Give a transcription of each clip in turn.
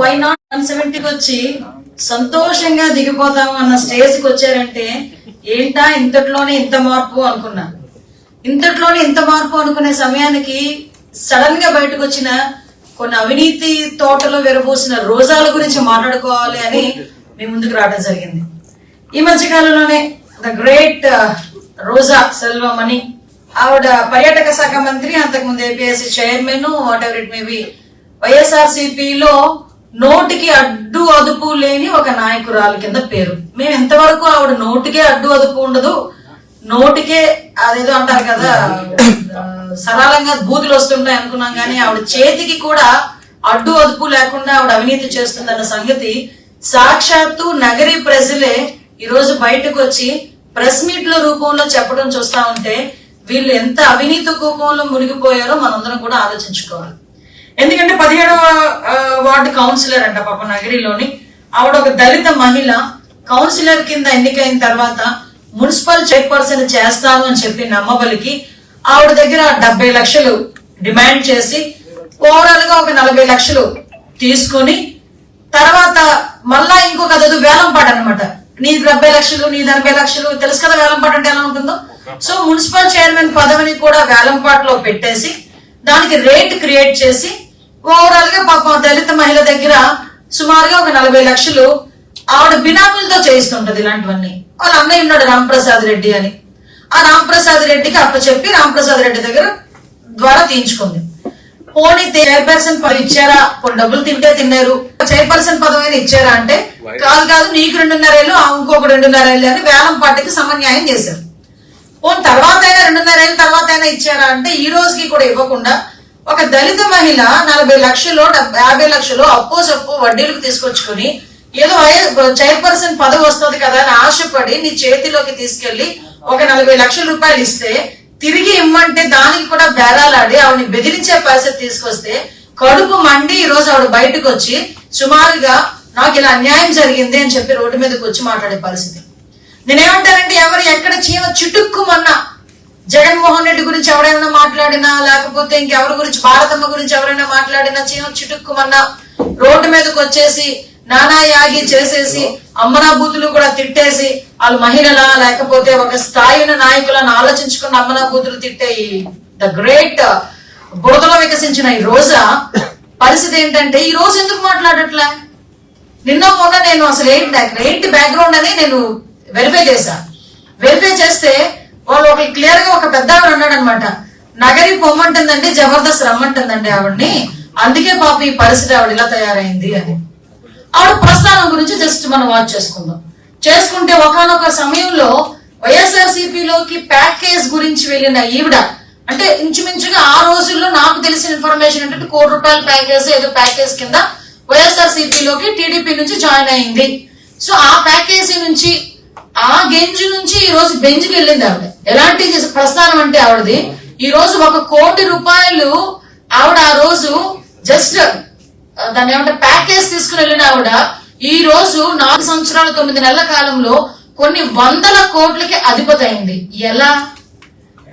Why not one సెవెంటీకి వచ్చి సంతోషంగా దిగిపోతాము అన్న స్టేజ్కి వచ్చారంటే ఏంటా ఇంతట్లోనే ఇంత మార్పు అనుకున్నా. ఇంతట్లోనే ఇంత మార్పు అనుకునే సమయానికి సడన్గా బయటకు వచ్చిన కొన్ని అవినీతి తోటలో విరబోసిన రోజాల గురించి మాట్లాడుకోవాలి అని మీ ముందుకు రావడం జరిగింది. ఈ మధ్య కాలంలోనే ద గ్రేట్ రోజా సెల్వం అని ఆవిడ పర్యాటక శాఖ మంత్రి అంతకుముందు APSC chairman whatever it may be వైఎస్ఆర్సీపీలో నోటికి అడ్డు అదుపు లేని ఒక నాయకురాలు కింద పేరు. మేము ఎంతవరకు ఆవిడ నోటికే అడ్డు అదుపు ఉండదు నోటికే అదేదో అంటారు కదా సరళంగా బూతులు వస్తుంటాయి అనుకున్నాం కానీ ఆవిడ చేతికి కూడా అడ్డు అదుపు లేకుండా ఆవిడ అవినీతి చేస్తుందన్న సంగతి సాక్షాత్తు నగరి ప్రజలే ఈరోజు బయటకు వచ్చి ప్రెస్ మీట్ల రూపంలో చెప్పడం చూస్తా ఉంటే వీళ్ళు ఎంత అవినీతి కోపంలో మునిగిపోయారో మనందరం కూడా ఆలోచించుకోవాలి. ఎందుకంటే పదిహేడవ వార్డు కౌన్సిలర్ అంట పాప నగరిలోని. ఆవిడ ఒక దళిత మహిళ. కౌన్సిలర్ కింద ఎన్నికైన తర్వాత మున్సిపల్ చైర్పర్సన్ చేస్తాను అని చెప్పి నమ్మబలికి ఆవిడ దగ్గర డెబ్బై లక్షలు డిమాండ్ చేసి ఓవరాల్గా ఒక నలభై లక్షలు తీసుకొని తర్వాత మళ్ళా ఇంకొక అదదు వేలం పాట అనమాట నీ డెబ్బై లక్షలు నీ ఎనభై లక్షలు తెలుసు కదా వేలం పాట అంటే ఎలా ఉంటుందో? సో మున్సిపల్ చైర్మన్ పదవిని కూడా వేలం పాటలో పెట్టేసి దానికి రేట్ క్రియేట్ చేసి ఓవరాల్గా పాపం దళిత మహిళ దగ్గర సుమారుగా ఒక నలభై లక్షలు ఆవిడ బినామీలతో చేయిస్తుంటది ఇలాంటివన్నీ. వాళ్ళ అన్నయ్య ఉన్నాడు రాంప్రసాద్ రెడ్డి అని. ఆ రాంప్రసాద్ రెడ్డికి అప్పచెప్పి రాంప్రసాద్ రెడ్డి దగ్గర ద్వారా తీయించుకుంది. పోనీ చైర్పర్సన్ పదవి ఇచ్చారా? కొన్ని డబ్బులు తింటే తిన్నారు. చైర్పర్సన్ పదవి ఇచ్చారా అంటే కాదు కాదు నీకు రెండున్నర ఏళ్ళు ఇంకొక రెండున్నర ఏళ్ళు అని వేలం పార్టీకి సమన్యాయం చేశారు. పోనీ తర్వాత అయినా రెండున్నర ఏళ్ళ తర్వాత అయినా ఇచ్చారా అంటే ఈ రోజుకి కూడా ఇవ్వకుండా ఒక దళిత మహిళ నలభై లక్షలు డెబ్బ- యాభై లక్షలు అప్పో సప్పు వడ్డీలకు తీసుకొచ్చుకొని ఏదో చైర్పర్సన్ పదవి వస్తుంది కదా అని ఆశపడి నీ చేతిలోకి తీసుకెళ్ళి ఒక నలభై లక్షల రూపాయలు ఇస్తే తిరిగి ఇమ్మంటే దానికి కూడా బేరాలాడి ఆవిడని బెదిరించే పరిస్థితి తీసుకొస్తే కడుపు మండి ఈ రోజు ఆవిడ బయటకు వచ్చి సుమారుగా నాకు ఇలా అన్యాయం జరిగింది అని చెప్పి రోడ్డు మీదకి వచ్చి మాట్లాడే పరిస్థితి. నేనేమంటానంటే ఎవరు ఎక్కడ చీమ చుట్టుక్కుమన్నా జగన్మోహన్ రెడ్డి గురించి ఎవరైనా మాట్లాడినా లేకపోతే ఇంకెవరి గురించి భారతమ్మ గురించి ఎవరైనా మాట్లాడినా చీమ చిటుక్కుమన్న రోడ్డు మీదకి వచ్చేసి నానా యాగి చేసేసి అమ్మనాభూతులు కూడా తిట్టేసి వాళ్ళు మహిళల లేకపోతే ఒక స్థాయిన నాయకులను ఆలోచించుకున్న అమ్మనాభూతులు తిట్టే ఈ ద గ్రేట్ బురదలో వికసించిన ఈ రోజా పరిస్థితి ఏంటంటే ఈ రోజు ఎందుకు మాట్లాడట్లే? నిన్న మొన్న నేను అసలు ఏంటి నాకు ఏంటి బ్యాక్గ్రౌండ్ అని నేను వెరిఫై చేశాను వెరిఫై చేస్తే వాళ్ళు ఒక క్లియర్గా ఒక పెద్ద ఆవిడ అన్నాడు అనమాట నగరి పొమ్మంటుందండి జబర్దస్త్ రమ్మంటుందండి ఆవిడ్ని. అందుకే పాప ఈ పరిస్థితి ఆవిడ ఇలా తయారైంది అని. ఆవిడ ప్రస్థానం గురించి జస్ట్ మనం వాచ్ చేసుకుందాం. చేసుకుంటే ఒకనొక సమయంలో వైఎస్ఆర్ ప్యాకేజ్ గురించి వెళ్ళిన ఈవిడ అంటే ఇంచుమించుగా ఆ రోజుల్లో నాకు తెలిసిన ఇన్ఫర్మేషన్ ఏంటంటే కోటి రూపాయల ప్యాకేజ్ ఏదో ప్యాకేజ్ కింద వైఎస్ఆర్ టీడీపీ నుంచి జాయిన్ అయింది. సో ఆ ప్యాకేజీ నుంచి ఆ గెంజు నుంచి ఈ రోజు బెంజ్కి వెళ్ళింది ఆవిడ. ఎలాంటి ప్రస్థానం అంటే ఆవిడది. ఈ రోజు ఒక కోటి రూపాయలు ఆవిడ ఆ రోజు జస్ట్ దాన్ని ఏమంటే ప్యాకేజ్ తీసుకుని వెళ్ళిన ఆవిడ. ఈ రోజు నాలుగు సంవత్సరాల తొమ్మిది నెలల కాలంలో కొన్ని వందల కోట్లకి అధిపతి అయింది. ఎలా?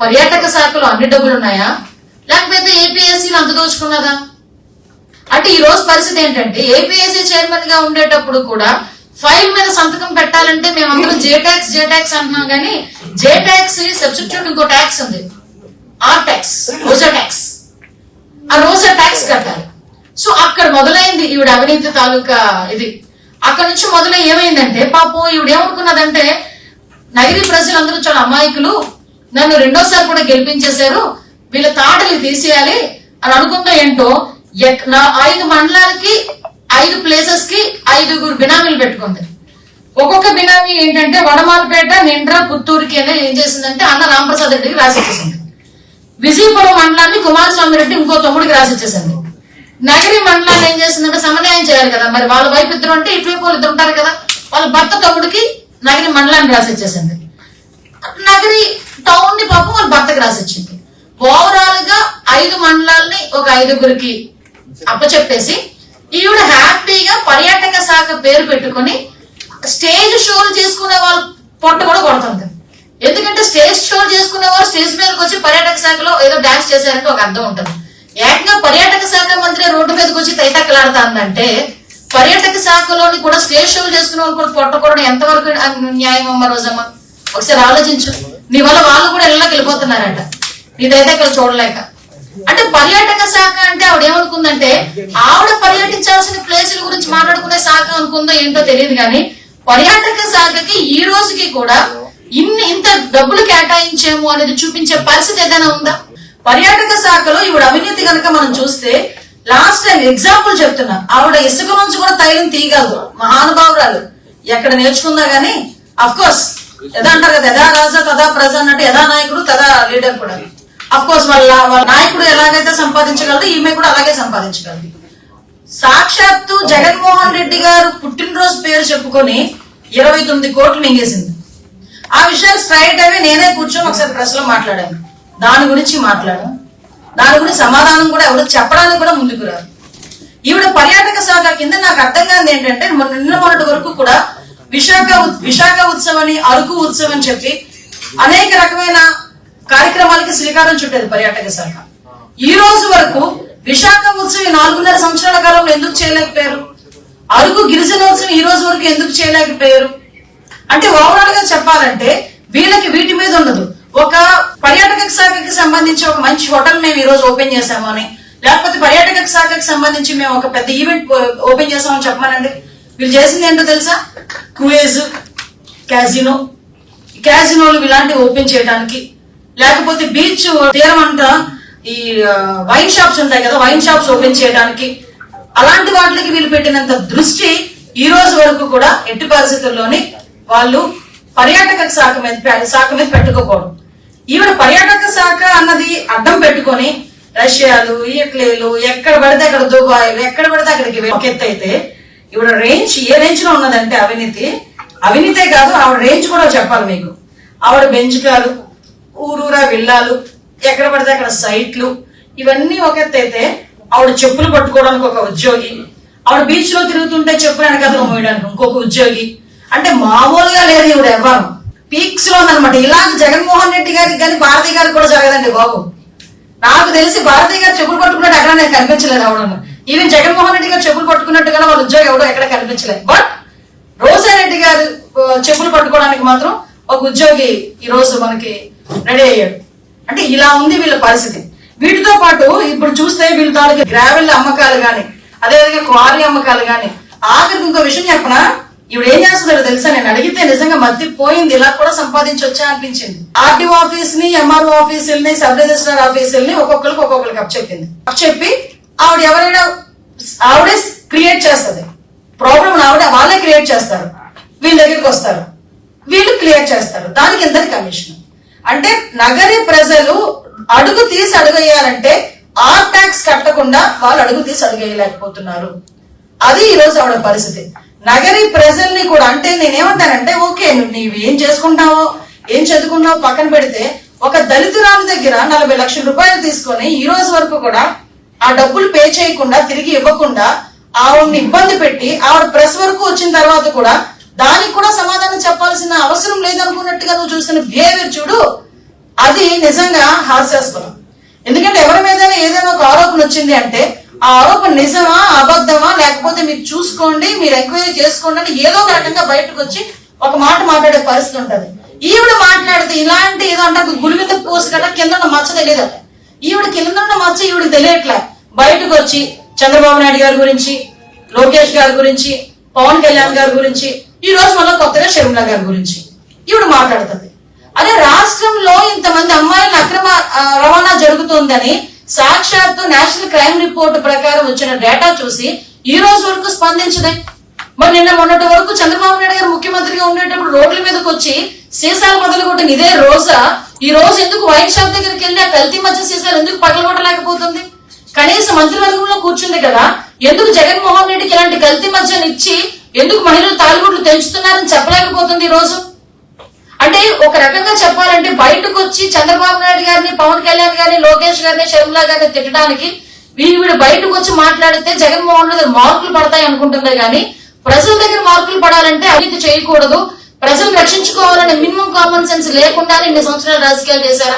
పర్యాటక శాఖలో అన్ని డబ్బులు ఉన్నాయా? లేకపోతే ఏపీఎస్సీలు అంత దోచుకున్నదా? అంటే ఈ రోజు పరిస్థితి ఏంటంటే ఏపీఎస్సీ చైర్మన్గా ఉండేటప్పుడు కూడా ఫైల్ మీద సంతకం పెట్టాలంటే మేమందరం జే ట్యాక్స్ జే ట్యాక్స్ అంటున్నాం కానీ జే ట్యాక్స్ సబ్స్టిట్యూట్ ఇంకో ట్యాక్స్ ఉంది. ఆర్ ట్యాక్స్ రోజా ట్యాక్స్ ఆ రోజా ట్యాక్స్ కట్టాలి. సో అక్కడ మొదలైంది ఈవిడ అవినీతి తాలూకా ఇది. అక్కడ నుంచి మొదలై ఏమైందంటే పాపం ఈవిడ ఏమనుకున్నదంటే నగిరి ప్రజలందరూ చాలా అమాయకులు నన్ను రెండోసారి కూడా గెలిపించేశారు వీళ్ళ తాటలు తీసేయాలి అని అనుకున్న ఏంటో నా ఐదు మండలాలకి ఐదు ప్లేసెస్కి ఐదుగురు బినామీలు పెట్టుకుంది. ఒక్కొక్క బినామీ ఏంటంటే వడమాలపేట నిండ్ర పుత్తూరుకి అనేది ఏం చేసిందంటే అన్న రామప్రసాద్ రెడ్డికి రాసి ఇచ్చేసింది విజయపురం మండలాన్ని కుమారస్వామి రెడ్డి ఇంకో తమ్ముడికి రాసి ఇచ్చేసింది నగరి మండలాన్ని ఏం చేసిందంటే సమన్వయం చేయాలి కదా మరి వాళ్ళ వైపు ఇద్దరు ఉంటే ఇటువైపు వాళ్ళు ఇద్దరు ఉంటారు కదా వాళ్ళ భర్త తమ్ముడికి నగరి మండలాన్ని రాసి ఇచ్చేసింది నగరి టౌన్ని పాపం వాళ్ళ భర్తకి రాసి ఇచ్చింది ఓవరాల్గా ఐదు మండలాల్ని ఒక ఐదుగురికి అప్పచెప్పేసి ఈవిడ హ్యాపీగా పర్యాటక శాఖ పేరు పెట్టుకొని స్టేజ్ షోలు చేసుకునే వాళ్ళు పొట్ట కూడా కొడుతుంది. ఎందుకంటే స్టేజ్ షో చేసుకునే వాళ్ళు స్టేజ్ మీదకి వచ్చి పర్యాటక శాఖలో ఏదో డాన్స్ చేశారంటే ఒక అర్థం ఉంటుంది. ఏకంగా పర్యాటక శాఖ మంత్రి రోడ్డు మీదకి వచ్చి తైతక్కలాడుతుందంటే పర్యాటక శాఖలోని కూడా స్టేజ్ షోలు చేసుకున్న వాళ్ళు కూడా పొట్టకూడదు ఎంతవరకు న్యాయం అమ్మ రోజమ్మ ఒకసారి ఆలోచించు. నీ వల్ల వాళ్ళు కూడా ఇళ్ళకి వెళ్ళిపోతున్నారట. నీదైతే ఇక్కడ చూడలేక. అంటే పర్యాటక శాఖ అంటే ఆవిడ ఏమనుకుందంటే ఆవిడ పర్యటించాల్సిన ప్లేసుల గురించి మాట్లాడుకునే శాఖ అనుకుందో ఏంటో తెలియదు కానీ పర్యాటక శాఖకి ఈ రోజుకి కూడా ఇన్ని ఇంత డబ్బులు కేటాయించాము అనేది చూపించే పరిస్థితి ఏదైనా ఉందా? పర్యాటక శాఖలో ఈవిడ అవినీతి కనుక మనం చూస్తే లాస్ట్ టైం ఎగ్జాంపుల్ చెప్తున్నా. ఆవిడ ఇసుక నుంచి కూడా తైలం తీయగలదు. మహానుభావురాలు. ఎక్కడ నేర్చుకుందా గానీ అఫ్ కోర్స్ ఎదా అంటారు కదా ఎదా రాజా తదా ప్రజ అన్నట్టు ఎదా నాయకుడు తదా లీడర్ కూడా. అఫ్ కోర్స్ వాళ్ళ వాళ్ళ నాయకుడు ఎలాగైతే సంపాదించగలదు ఈమె కూడా అలాగే సంపాదించగలదు. సాక్షాత్తు జగన్మోహన్ రెడ్డి గారు పుట్టినరోజు పేరు చెప్పుకొని ఇరవై తొమ్మిది కోట్లు మింగేసింది. ఆ విషయాలు స్ట్రైట్ అవే నేనే కూర్చొని ఒకసారి ప్రెస్లో మాట్లాడాను. దాని గురించి మాట్లాడాను. దాని గురించి సమాధానం కూడా ఎవరు చెప్పడానికి కూడా ముందుకు రారు. ఈవిడ పర్యాటక శాఖ కింద నాకు అర్థం కాదు ఏంటంటే నిన్న మొన్నటి వరకు కూడా విశాఖ విశాఖ ఉత్సవం అని అరకు ఉత్సవం అని చెప్పి అనేక రకమైన కార్యక్రమాలకి శ్రీకారం చుట్టేది పర్యాటక శాఖ. ఈ రోజు వరకు విశాఖ ఉత్సవం నాలుగున్నర సంవత్సరాల కాలంలో ఎందుకు చేయలేకపోయారు? అరకు గిరిజనోత్సవం ఈ రోజు వరకు ఎందుకు చేయలేకపోయారు? అంటే ఓవరాల్గా చెప్పాలంటే వీళ్ళకి వీటి మీద ఉండదు. ఒక పర్యాటక శాఖకి సంబంధించి ఒక మంచి హోటల్ మేము ఈ రోజు ఓపెన్ చేసాము అని లేకపోతే పర్యాటక శాఖకి సంబంధించి మేము ఒక పెద్ద ఈవెంట్ ఓపెన్ చేసామని చెప్పమానండి వీళ్ళు చేసింది ఏంటో తెలుసా? Cruise casino. క్యాజినోలు ఇలాంటివి ఓపెన్ చేయడానికి లేకపోతే బీచ్ తీరం అంట ఈ వైన్ షాప్స్ ఉంటాయి కదా వైన్ షాప్స్ ఓపెన్ చేయడానికి. అలాంటి వాటికి వీళ్ళు పెట్టినంత దృష్టి ఈ రోజు వరకు కూడా ఎట్టి పరిస్థితుల్లోని వాళ్ళు పర్యాటక శాఖ మీద శాఖ మీద పెట్టుకోకూడదు. ఈవిడ పర్యాటక శాఖ అన్నది అడ్డం పెట్టుకొని రష్యాలు ఇటలీలు ఎక్కడ పడితే అక్కడ దుబాయ్లు ఎక్కడ పడితే అక్కడికి ఒక ఎత్తు అయితే ఈవిడ రేంజ్ ఏ రేంజ్లో ఉన్నదంటే అవినీతి. అవినీతే కాదు ఆవిడ రేంజ్ కూడా చెప్పాలి మీకు. ఆవిడ బెంచ్ కాదు ఊరూరా విల్లాలు ఎక్కడ పడితే అక్కడ సైట్లు ఇవన్నీ ఒక ఆవిడ చెప్పులు పట్టుకోవడానికి ఒక ఉద్యోగి. ఆవిడ బీచ్లో తిరుగుతుంటే చెప్పులు వెనకథలు మోయడానికి ఇంకొక ఉద్యోగి. అంటే మామూలుగా లేదు ఈవిడ ఎవరు. పీక్స్లో అనమాట ఇలాంటి జగన్మోహన్ రెడ్డి గారికి కానీ భారతీయ గారికి కూడా జరగదండి బాబు. నాకు తెలిసి భారతి గారు చెప్పులు పట్టుకున్నట్టు ఎక్కడ నేను కనిపించలేదు ఆవిడ ఈవెన్ జగన్మోహన్ రెడ్డి గారు చెప్పులు పట్టుకున్నట్టుగా వాళ్ళ ఉద్యోగం ఎవడో ఎక్కడ కనిపించలేదు. బట్ రోజారెడ్డి గారు చెప్పులు పట్టుకోవడానికి మాత్రం ఒక ఉద్యోగి ఈ రోజు మనకి రెడీ అయ్యాడు అంటే ఇలా ఉంది వీళ్ళ పరిస్థితి. వీటితో పాటు ఇప్పుడు చూస్తే వీళ్ళ తాలూకు గ్రావెల్ అమ్మకాలు కానీ అదేవిధంగా క్వారీ అమ్మకాలు కానీ ఆఖరికి ఇంకో విషయం చెప్పనా? ఇప్పుడు ఏం చేస్తుందో తెలుసా? నేను అడిగితే నిజంగా మధ్య పోయింది ఇలా కూడా సంపాదించొచ్చా అనిపించింది. ఆర్టీఓ ఆఫీస్ని ఎంఆర్ఓ ఆఫీసుల్ని సబ్ రిజిస్ట్రార్ ఆఫీసుల్ని ఒక్కొక్కరికి ఒక్కొక్కరికి అప్ చెప్పింది. అప్ చెప్పి ఆవిడ ఎవరైనా ఆవిడే క్రియేట్ చేస్తుంది. ప్రాబ్లం ఆవిడ వాళ్ళే క్రియేట్ చేస్తారు. వీళ్ళ దగ్గరికి వస్తారు. వీళ్ళు క్లియర్ చేస్తారు. దానికి ఇద్దరు కమిషన్ అంటే నగరి ప్రజలు అడుగు తీసి అడుగేయాలంటే ఆ ట్యాక్స్ కట్టకుండా వాళ్ళు అడుగు తీసి అడుగేయలేకపోతున్నారు. అది ఈ రోజు ఆవిడ పరిస్థితి. నగరి ప్రజల్ని కూడా అంటే నేనేమంటానంటే ఓకే నువ్వు నీవు ఏం చేసుకుంటావో ఏం చదువుకున్నావో పక్కన పెడితే ఒక దళితురాలు దగ్గర నలభై లక్షల రూపాయలు తీసుకొని ఈ రోజు వరకు కూడా ఆ డబ్బులు పే చేయకుండా తిరిగి ఇవ్వకుండా ఆవిడని ఇబ్బంది పెట్టి ఆవిడ ప్రెస్ వరకు వచ్చిన తర్వాత కూడా దానికి కూడా సమాధానం చెప్పాల్సిన అవసరం లేదనుకున్నట్టుగా నువ్వు చూస్తున్న బిహేవియర్ చూడు అది నిజంగా హాస్యాస్పదం. ఎందుకంటే ఎవరి మీద ఏదైనా ఒక ఆరోపణ వచ్చింది అంటే ఆ ఆరోపణ నిజమా అబద్ధమా లేకపోతే మీరు చూసుకోండి మీరు ఎంక్వైరీ చేసుకోండి అని ఏదో ఒక రకంగా బయటకు వచ్చి ఒక మాట మాట్లాడే పరిస్థితి ఉంటుంది. ఈవిడ మాట్లాడితే ఇలాంటి ఏదో అంటే గుడి మీద పోసి కదా కింద ఉన్న మచ్చ తెలియదట ఈవిడ కింద ఉన్న మచ్చ ఈవిడ తెలియట్లే. బయటకు వచ్చి చంద్రబాబు నాయుడు గారి గురించి లోకేష్ గారి గురించి పవన్ కళ్యాణ్ గారి గురించి ఈ రోజు మళ్ళీ కొత్తగా షర్మిల గారి గురించి. ఈవిడ మాట్లాడుతుంది. అదే రాష్ట్రంలో ఇంతమంది అమ్మాయిల అక్రమ రవాణా జరుగుతోందని సాక్షాత్తు నేషనల్ క్రైమ్ రిపోర్ట్ ప్రకారం వచ్చిన డేటా చూసి ఈ రోజు వరకు స్పందించదే. మరి నిన్న మొన్నటి వరకు చంద్రబాబు నాయుడు గారు ముఖ్యమంత్రిగా ఉండేటప్పుడు రోడ్ల మీదకి వచ్చి సీసాలు పగలగొట్టిన ఇదే రోజా? ఈ రోజు ఎందుకు వైన్ షాప్ దగ్గరికి వెళ్ళి ఆ కల్తీ మధ్య సీసాలు ఎందుకు పగలగొట్టలేకపోతుంది? కనీసం మంత్రివర్గంలో కూర్చుంది కదా. ఎందుకు జగన్మోహన్ రెడ్డికి ఇలాంటి కల్తీ మధ్యని ఇచ్చి ఎందుకు మహిళలు తాలిబొట్లు తెంచుతున్నారని చెప్పలేకపోతుంది ఈ రోజు? అంటే ఒక రకంగా చెప్పాలంటే బయటకు వచ్చి చంద్రబాబు నాయుడు గారిని పవన్ కళ్యాణ్ గారిని లోకేష్ గారిని షర్మిలా గారిని తిట్టడానికి వీడు బయటకు వచ్చి మాట్లాడితే జగన్మోహన్ రెడ్డి మార్కులు పడతాయి అనుకుంటుంది కానీ ప్రజల దగ్గర మార్కులు పడాలంటే అవినీతి చేయకూడదు. ప్రజలు రక్షించుకోవాలనే మినిమం కామన్ సెన్స్ లేకుండానే ఇన్ని సంవత్సరాలు రాజకీయాలు చేశారా?